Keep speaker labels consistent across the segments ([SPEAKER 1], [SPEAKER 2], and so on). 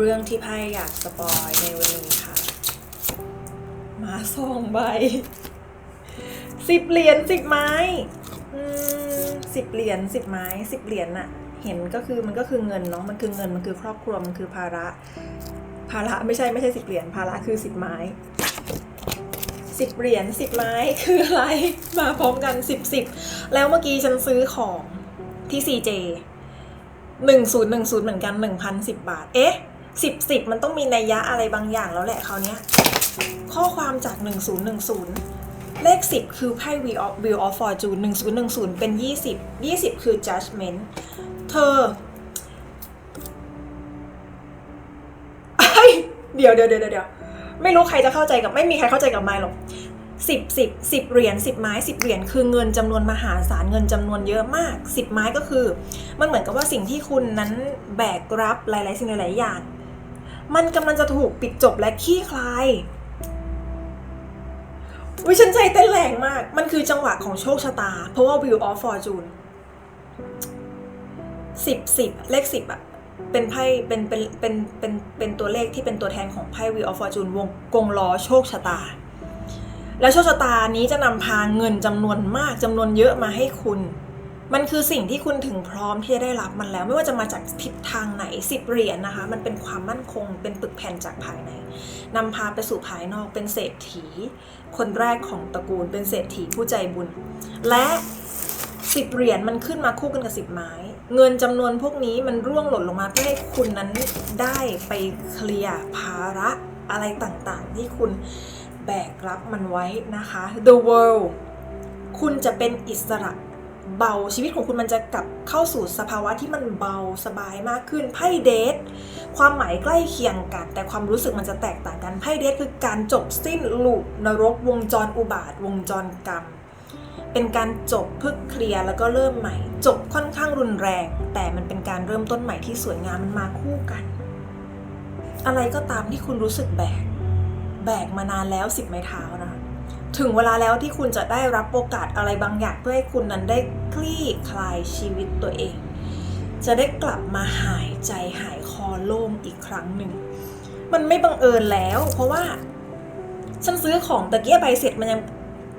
[SPEAKER 1] เรื่องที่ไพ่อยากสปอยในวันนี้ค่ะ มาสองใบสิบเหรียญสิบไม้สิบเหรียญสิบไม้สิบเหรียญน่ะ เห็นก็คือมันก็คือเงินเนาะมันคือเงินมันคือครอบครัวมันคือภาระ ภาระไม่ใช่ไม่ใช่สิบเหรียญภาระคือสิบไม้สิบเหรียญสิบไม้คืออะไรมาพร้อมกันสิบสิบแล้วเมื่อกี้ฉันซื้อของที่ CJ หนึ่งศูนย์หนึ่งศูนย์เหมือนกันหนึ่งพันสิบบาท เอ๊ะ สิบสิบมันต้องมีนัยยะอะไรบางอย่างแล้วแหละคราวเนี้ยข้อความจากหนึ่งศูนย์หนึ่งศูนย์เลขสิบคือไพ่ Wheel of Wheel of Fortune หนึ่งศูนย์หนึ่งศูนย์เป็นยี่สิบยี่สิบคือ judgment เธอเอ้ยเดี๋ยวเดี๋ยวเดี๋ยวเดี๋ยวไม่รู้ใครจะเข้าใจกับไม่มีใครเข้าใจกับไมล์หรอกสิบสิบสิบเหรียญสิบไม้สิบเหรียญคือเงินจำนวนมหาศาลเงินจำนวนเยอะมากสิบไม้ก็คือ มันเหมือนกับว่าสิ่งที่คุณนั้นแบกรับหลาย ๆ สิ่งหลาย ๆ อย่าง มันกำลังจะถูกปิดจบและขี้คลายวิฉันใจเต้นแรงมาก มันคือจังหวะของโชคชะตา เพราะว่า Wheel of Fortune สิบสิบเลขสิบอะเป็นไพ่เป็นเป็นเป็นเป็นเป็นตัวเลขที่เป็นตัวแทนของไพ่ Wheel of Fortune วงกงล้อโชคชะตา แล้วโชคชะตานี้จะนำพาเงินจำนวนมากจำนวนเยอะมาให้คุณ มันคือสิ่งที่คุณถึงพร้อมที่จะได้รับมันแล้ว ไม่ว่าจะมาจากทิศทางไหนสิบเหรียญนะคะ มันเป็นความมั่นคงเป็นปึกแผ่นจากภายในนำพาไปสู่ภายนอกเป็นเศรษฐี คนแรกของตระกูลเป็นเศรษฐีผู้ใจบุญ และสิบเหรียญมันขึ้นมาคู่กันกับสิบไม้ เงินจำนวนพวกนี้มันร่วงหล่นลงมาเพื่อให้คุณนั้นได้ไปเคลียร์ภาระอะไรต่างๆ ที่คุณแบกรับมันไว้นะคะ The world คุณจะเป็นอิสระ เบาชีวิตของคุณมันจะกลับเข้าสู่สภาวะที่มันเบาสบายมากขึ้นไพ่เดทความหมายใกล้เคียงกัน แต่ความรู้สึกมันจะแตกต่างกันไพ่เดทคือการจบสิ้นลูปนรกวงจรอุบาทวงจรกรรม เป็นการจบเพื่อเคลียร์แล้วก็เริ่มใหม่ จบค่อนข้างรุนแรง แต่มันเป็นการเริ่มต้นใหม่ที่สวยงามมันมาคู่กัน อะไรก็ตามที่คุณรู้สึกแบกแบกมานานแล้วสิบไม้เท้านะคะ ถึงเวลาแล้วที่คุณจะได้รับโอกาสอะไรบางอย่างเพื่อให้คุณนั้นได้คลี่คลายชีวิตตัวเอง จะได้กลับมาหายใจหายคอโล่งอีกครั้งหนึ่ง มันไม่บังเอิญแล้ว เพราะว่า ฉันซื้อของตะเกียบใบเสร็จมันยัง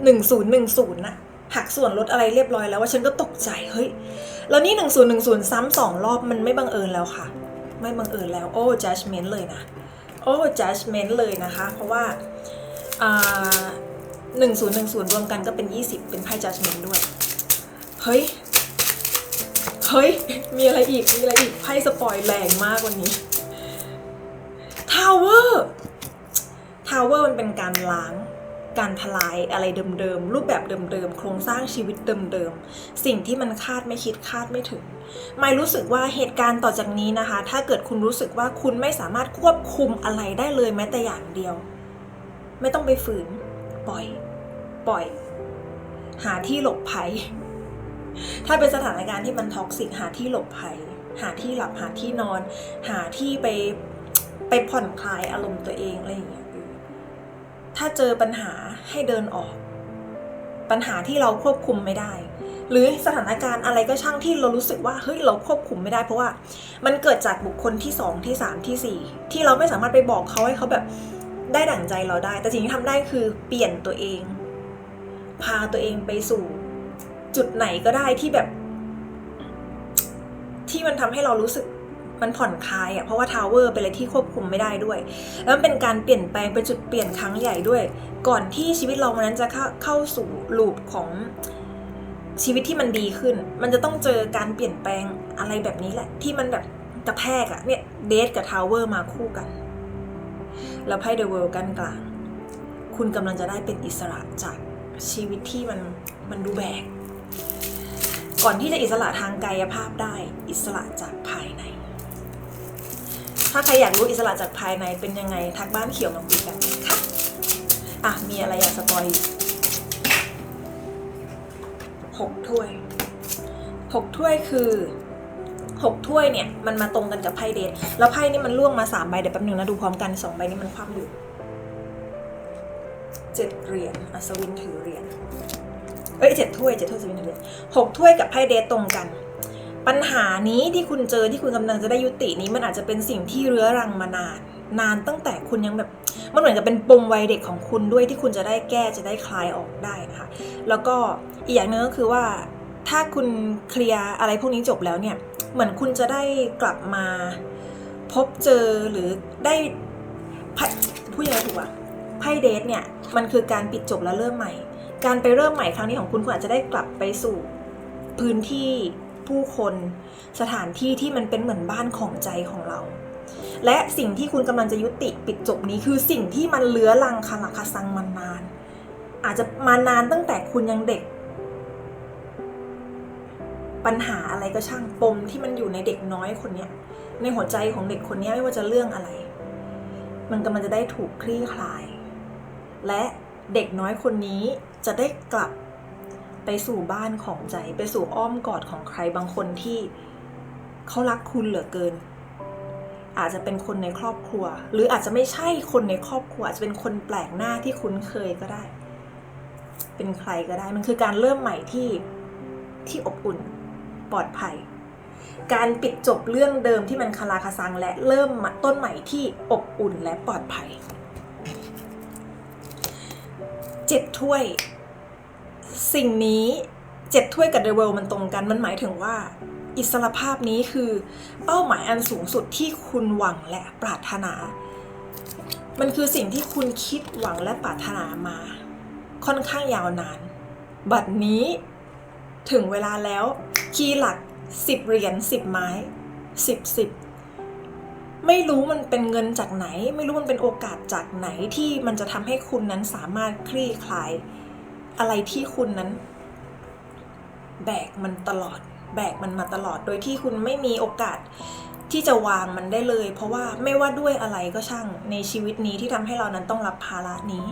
[SPEAKER 1] หนึ่งศูนย์หนึ่งศูนย์น่ะหักส่วนลดอะไรเรียบร้อยแล้วว่าฉันก็ตกใจเฮ้ยแล้วนี่หนึ่งศูนย์หนึ่งศูนย์ซ้ำสองรอบมันไม่บังเอิญแล้วค่ะ ไม่บังเอิญแล้วโอ้ judgment เลยนะ โอ้ judgment เลยนะคะ เพราะว่าอ่า หนึ่งศูนย์หนึ่งศูนย์รวมกันก็เป็นยี่สิบเป็นไพ่ judgment ด้วย เฮ้ย เฮ้ย มีอะไรอีก มีอะไรอีก ไพ่สปอยแรงมากวันนี้ tower tower มันเป็นการล้างการทลายอะไรเดิมๆ รูปแบบเดิมๆ โครงสร้างชีวิตเดิมๆ สิ่งที่มันคาดไม่คิดคาดไม่ถึง ไม่รู้สึกว่าเหตุการณ์ต่อจากนี้นะคะ ถ้าเกิดคุณรู้สึกว่าคุณไม่สามารถควบคุมอะไรได้เลยแม้แต่อย่างเดียว ไม่ต้องไปฝืน ปล่อย ปล่อย หาที่หลบภัย ถ้าเป็นสถานการณ์ที่มันท็อกซิกหาที่หลบภัย หาที่หลับหาที่นอน หาที่ไปไปผ่อนคลายอารมณ์ตัวเองอะไรอย่างเงี้ยถ้าเจอปัญหาให้เดินออก ปัญหาที่เราควบคุมไม่ได้ หรือสถานการณ์อะไรก็ช่างที่เรารู้สึกว่าเฮ้ยเราควบคุมไม่ได้ เพราะว่า มันเกิดจากบุคคลที่สองที่สามที่สี่ที่เราไม่สามารถไปบอกเขาให้เขาแบบ ได้ดั่งใจเราได้ แต่สิ่งที่ทำได้คือเปลี่ยนตัวเอง พาตัวเองไปสู่ จุดไหนก็ได้ที่แบบ ที่มันทำให้เรารู้สึกมันผ่อนคลายอะ่ะเพราะว่าทาวเวอร์เป็นอะไรที่ควบคุมไม่ได้ด้วย แล้วมันเป็นการเปลี่ยนแปลงเป็นจุดเปลี่ยนครั้งใหญ่ด้วย ก่อนที่ชีวิตเรามันนั้นจะเข้าเข้าสู่ลูปของชีวิตที่มันดีขึ้น มันจะต้องเจอการเปลี่ยนแปลงอะไรแบบนี้แหละ ที่มันแบบกระแทกอะเนี่ยเดทกับทาวเวอร์มาคู่กัน แล้วไพ่เดอะเวิลด์กันกลาง คุณกำลังจะได้เป็นอิสระจากชีวิตที่มันมันดูแบก ก่อนที่จะอิสระทางกายภาพได้ อิสระจากภายใน ถ้าใครอยากรู้อิสระจากภายในเป็นยังไงทักบ้านเขียวมาคุยกันค่ะอะ มีอะไรอยากสปอยหกถ้วยหกถ้วยคือ หกถ้วยเนี่ยมันมาตรงกันกับไพ่เดทแล้วไพ่นี่มันล่วงมาสามใบเดี๋ยวแป๊บนึงนะดูพร้อมกันสองใบนี้มันคว่ำอยู่เจ็ดเหรียญอัศวินถือเหรียญเอ้ยเจ็ดถ้วยเจ็ดถ้วยอสิบเหรียญหกถ้วยกับไพ่เดทตรงกัน ปัญหานี้ที่คุณเจอที่คุณกำลังจะได้ยุตินี้มันอาจจะเป็นสิ่งที่เรื้อรังมานาน นานตั้งแต่คุณยังแบบมันเหมือนกับเป็นปมวัยเด็กของคุณด้วยที่คุณจะได้แก้จะได้คลายออกได้นะคะแล้วก็อีกอย่างหนึงก็คือว่าถ้าคุณเคลียร์อะไรพวกนี้จบแล้วเนี่ย เหมือนคุณจะได้กลับมาพบเจอหรือได้ผู้ยังไงถูกอะไพ่เดทเนี่ยมันคือการปิดจบแล้วเริ่มใหม่ การไปเริ่มใหม่ครั้งนี้ของคุณคุณอาจจะได้กลับไปสู่พื้นที่ผู้คนสถานที่ที่มันเป็นเหมือนบ้านของใจของเรา และสิ่งที่คุณกำลังจะยุติปิดจบนี้คือสิ่งที่มันเลื้อรังคาราคาซังมานาน อาจจะมานานตั้งแต่คุณยังเด็ก ปัญหาอะไรก็ช่างปมที่มันอยู่ในเด็กน้อยคนเนี้ยในหัวใจของเด็กคนนี้ไม่ว่าจะเรื่องอะไร มันกำลังจะได้ถูกคลี่คลาย และเด็กน้อยคนนี้จะได้กลับไปสู่บ้านของใจ ไปสู่อ้อมกอดของใครบางคนที่เขารักคุณเหลือเกิน อาจจะเป็นคนในครอบครัว หรืออาจจะไม่ใช่คนในครอบครัว อาจจะเป็นคนแปลกหน้าที่คุ้นเคยก็ได้ เป็นใครก็ได้ มันคือการเริ่มใหม่ที่ที่อบอุ่น ปลอดภัย การปิดจบเรื่องเดิมที่มันคาราคาซังและเริ่มต้นใหม่ที่อบอุ่นและปลอดภัยเจ็ดถ้วย สิ่งนี้เจ็ดถ้วยกับเดเวลมันตรงกันมันหมายถึงว่า อิสรภาพนี้คือเป้าหมายอันสูงสุดที่คุณหวังและปรารถนา มันคือสิ่งที่คุณคิดหวังและปรารถนามา ค่อนข้างยาวนาน บัดนี้ ถึงเวลาแล้ว คีย์หลักสิบเหรียญสิบไม้สิบสิบไม่รู้มันเป็นเงินจากไหน ไม่รู้มันเป็นโอกาสจากไหนที่มันจะทำให้คุณนั้นสามารถคลี่คลาย อะไรที่คุณนั้น แบกมันตลอด แบกมันมาตลอดโดยที่คุณไม่มีโอกาสที่จะวางมันได้เลย เพราะว่าไม่ว่าด้วยอะไรก็ช่างในชีวิตนี้ที่ทำให้เรานั้นต้องรับภาระนี้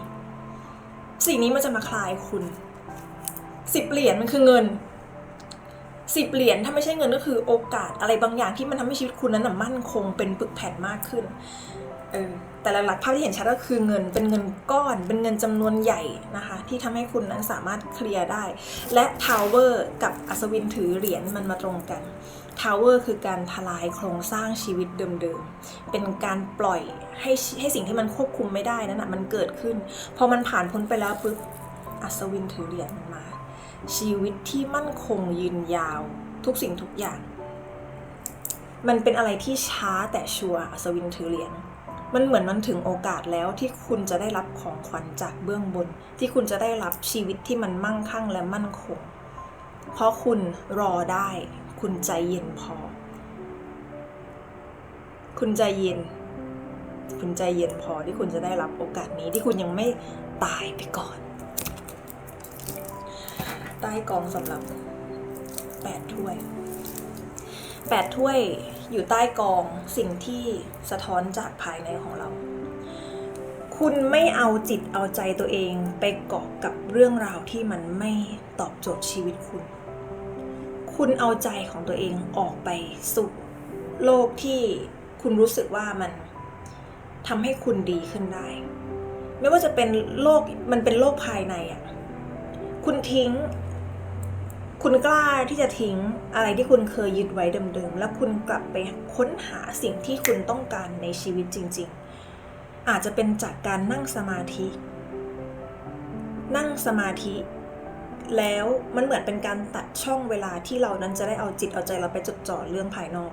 [SPEAKER 1] สิ่งนี้มันจะมาคลายคุณ สิบเหรียญมันคือเงินสิบเหรียญถ้าไม่ใช่เงินก็คือโอกาสอะไรบางอย่างที่มันทำให้ชีวิตคุณนั้นมั่นคงเป็นปึกแผ่นมากขึ้นเออแต่หลักๆภาพที่เห็นชัดก็คือเงินเป็นเงินก้อน เป็นเงินจำนวนใหญ่นะคะ ที่ทำให้คุณนั้นสามารถเคลียร์ได้ และทาวเวอร์กับอัศวินถือเหรียญมันมาตรงกันทาวเวอร์คือการทลายโครงสร้างชีวิตเดิมๆ เป็นการปล่อยให้ให้สิ่งที่มันควบคุมไม่ได้นั่นนะมันเกิดขึ้น พอมันผ่านพ้นไปแล้วปุ๊บอัศวินถือเหรียญมันมา ชีวิตที่มั่นคงยืนยาว ทุกสิ่งทุกอย่าง มันเป็นอะไรที่ช้าแต่ชัวร์อัศวินถือเหรียญมันเหมือนมันถึงโอกาสแล้วที่คุณจะได้รับของขวัญจากเบื้องบน ที่คุณจะได้รับชีวิตที่มันมั่งคั่งและมั่นคง เพราะคุณรอได้ คุณใจเย็นพอ คุณใจเย็น คุณใจเย็นพอที่คุณจะได้รับโอกาสนี้ที่คุณยังไม่ตายไปก่อน ต้กองสำหรับแปดถ้วยแปดถ้วยอยู่ใต้กองสิ่งที่สะท้อนจากภายในของเรา คุณไม่เอาจิตเอาใจตัวเองไปเกาะกับเรื่องราวที่มันไม่ตอบโจทย์ชีวิตคุณ คุณเอาใจของตัวเองออกไปสู่โลกที่คุณรู้สึกว่ามันทำให้คุณดีขึ้นได้ ไม่ว่าจะเป็นโลกมันเป็นโลกภายในอะคุณทิ้ง คุณกล้าที่จะทิ้งอะไรที่คุณเคยยึดไว้เดิมๆ แล้วคุณกลับไปค้นหาสิ่งที่คุณต้องการในชีวิตจริง ๆ อาจจะเป็นจากการนั่งสมาธิ นั่งสมาธิ แล้วมันเหมือนเป็นการตัดช่องเวลาที่เรานั้นจะได้เอาจิตเอาใจเราไปจดจ่อเรื่องภายนอก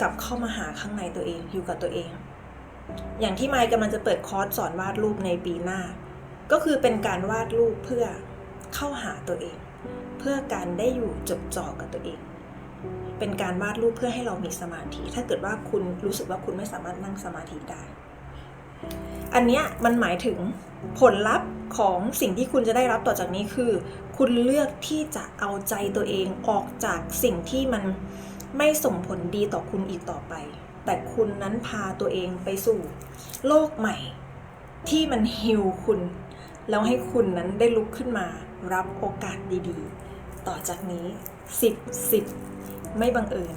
[SPEAKER 1] กลับเข้ามาหาข้างในตัวเองอยู่กับตัวเอง อย่างที่ไมค์กำลังจะเปิดคอร์สสอนวาดรูปในปีหน้า ก็คือเป็นการวาดรูปเพื่อ เข้าหาตัวเอง เพื่อการได้อยู่จดจ่อกับตัวเอง เป็นการวาดรูปเพื่อให้เรามีสมาธิ ถ้าเกิดว่าคุณรู้สึกว่าคุณไม่สามารถนั่งสมาธิได้ อันเนี้ยมันหมายถึงผลลัพธ์ของสิ่งที่คุณจะได้รับต่อจากนี้คือ คุณเลือกที่จะเอาใจตัวเองออกจากสิ่งที่มันไม่ส่งผลดีต่อคุณอีกต่อไป แต่คุณนั้นพาตัวเองไปสู่โลกใหม่ ที่มันฮิวคุณ แล้วให้คุณนั้นได้ลุกขึ้นมา รับโอกาสดีๆ ต่อจากนี้ 10 10 ไม่บังเอิญ